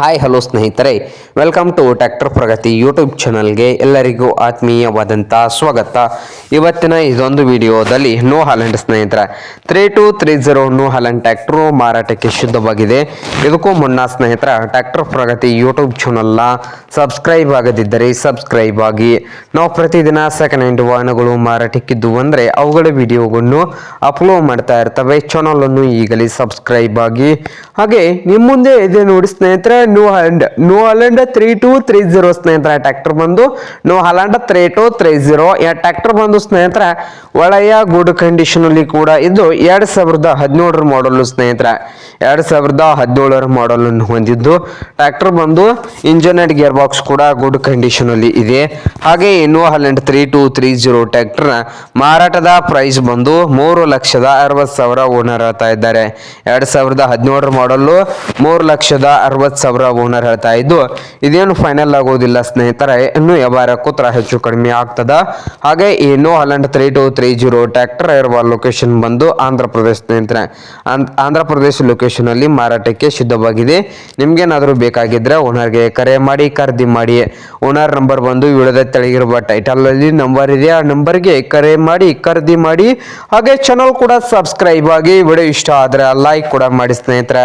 Hi, hello ಸ್ನೇಹಿತರೆ. Welcome to tractor Pragati YouTube ಚಾನಲ್ಗೆ ಎಲ್ಲರಿಗೂ ಆತ್ಮೀಯವಾದಂಥ ಸ್ವಾಗತ. ಇವತ್ತಿನ ಇದೊಂದು ವಿಡಿಯೋದಲ್ಲಿ ನೋ ಹಾಲೆಂಡ್ ಸ್ನೇಹಿತರೆ three two three zero New Holland tractor ಮಾರಾಟಕ್ಕೆ ಶುದ್ಧವಾಗಿದೆ. ಇದಕ್ಕೂ ಮುನ್ನ ಸ್ನೇಹಿತರ ಟ್ರ್ಯಾಕ್ಟರ್ ಪ್ರಗತಿ ಯೂಟ್ಯೂಬ್ ಚಾನಲ್ನ ಸಬ್ಸ್ಕ್ರೈಬ್ ಆಗದಿದ್ದರೆ ಸಬ್ಸ್ಕ್ರೈಬ್ ಆಗಿ. ನಾವು ಪ್ರತಿದಿನ ಸೆಕೆಂಡ್ ಹ್ಯಾಂಡ್ ವಾಹನಗಳು ಮಾರಾಟಕ್ಕಿದ್ದು ಅಂದರೆ ಅವುಗಳ ವಿಡಿಯೋಗಳನ್ನು ಅಪ್ಲೋಡ್ ಮಾಡ್ತಾ ಇರ್ತವೆ. ಚಾನಲನ್ನು ಈಗಲೇ ಸಬ್ಸ್ಕ್ರೈಬ್ ಆಗಿ. ಹಾಗೆ ನಿಮ್ಮ ಮುಂದೆ ಇದೆ ನೋಡಿ ಸ್ನೇಹಿತರೆ New Holland New Holland three two three zero ಸ್ನೇಹಿತರ ಟ್ರ್ಯಾಕ್ಟರ್ ಬಂದು New Holland three two three zero tractor ಬಂದು ಸ್ನೇಹಿತರ, ಒಳ್ಳೆಯ ಗುಡ್ ಕಂಡೀಷನ್ ಅಲ್ಲಿ ಕೂಡ ಇದು ಎರಡ್ ಸಾವಿರದ ಹದಿನೇಳರ ಮಾಡಲ್ ಸ್ನೇಹಿತರ. ಎರಡ್ ಸಾವಿರದ ಹದಿನೇಳರ ಮಾಡಲ್ ಅನ್ನು ಹೊಂದಿದ್ದು ಟ್ರ್ಯಾಕ್ಟರ್ ಬಂದು ಇಂಜಿನ್ ಅಂಡ್ ಗೇರ್ ಬಾಕ್ಸ್ ಕೂಡ ಗುಡ್ ಕಂಡೀಷನ್ ಅಲ್ಲಿ ಇದೆ. ಹಾಗೆ New Holland three two three zero tractor ಮಾರಾಟದ ಪ್ರೈಸ್ ಬಂದು ಮೂರು ಲಕ್ಷದ ಅರವತ್ತು ಸಾವಿರ ಓನರ್ ಹೇಳ್ತಾ ಇದ್ದಾರೆ. ಎರಡ್ ಸಾವಿರದ ಹದಿನೇಳರ ಮಾಡಲ್ ಮೂರು ಲಕ್ಷದ ಅರವತ್ತು ಸಾವಿರ ಓನರ್ ಹೇಳ್ತಾ ಇದ್ದು, ಇದೇನು ಫೈನಲ್ ಆಗೋದಿಲ್ಲ ಸ್ನೇಹಿತರೆ, ಇನ್ನು ವ್ಯವಹಾರ ಕೂತ್ರ ಹೆಚ್ಚು ಕಡಿಮೆ ಆಗ್ತದ. ಹಾಗೆ ಈ New Holland three two three zero tractor ಇರುವ ಲೊಕೇಶನ್ ಬಂದು ಆಂಧ್ರ ಪ್ರದೇಶ ಸ್ನೇಹಿತರೆ. ಆಂಧ್ರ ಪ್ರದೇಶ ಲೊಕೇಶನ್ ಅಲ್ಲಿ ಮಾರಾಟಕ್ಕೆ ಸಿದ್ಧವಾಗಿದೆ. ನಿಮ್ಗೇನಾದರೂ ಬೇಕಾಗಿದ್ರೆ ಓನರ್ಗೆ ಕರೆ ಮಾಡಿ, ಖರೀದಿ ಮಾಡಿ. ಓನರ್ ನಂಬರ್ ಬಂದು ವಿಳದ ತೆಳಗಿರುವ ಟೈಟಲ್ ಅಲ್ಲಿ ನಂಬರ್ ಇದೆ. ಆ ನಂಬರ್ಗೆ ಕರೆ ಮಾಡಿ, ಖರೀದಿ ಮಾಡಿ. ಹಾಗೆ ಚಾನಲ್ ಕೂಡ ಸಬ್ಸ್ಕ್ರೈಬ್ ಆಗಿ ವಿಡಿಯೋ ಇಷ್ಟ ಆದರೆ ಲೈಕ್ ಕೂಡ ಮಾಡಿ ಸ್ನೇಹಿತರೆ.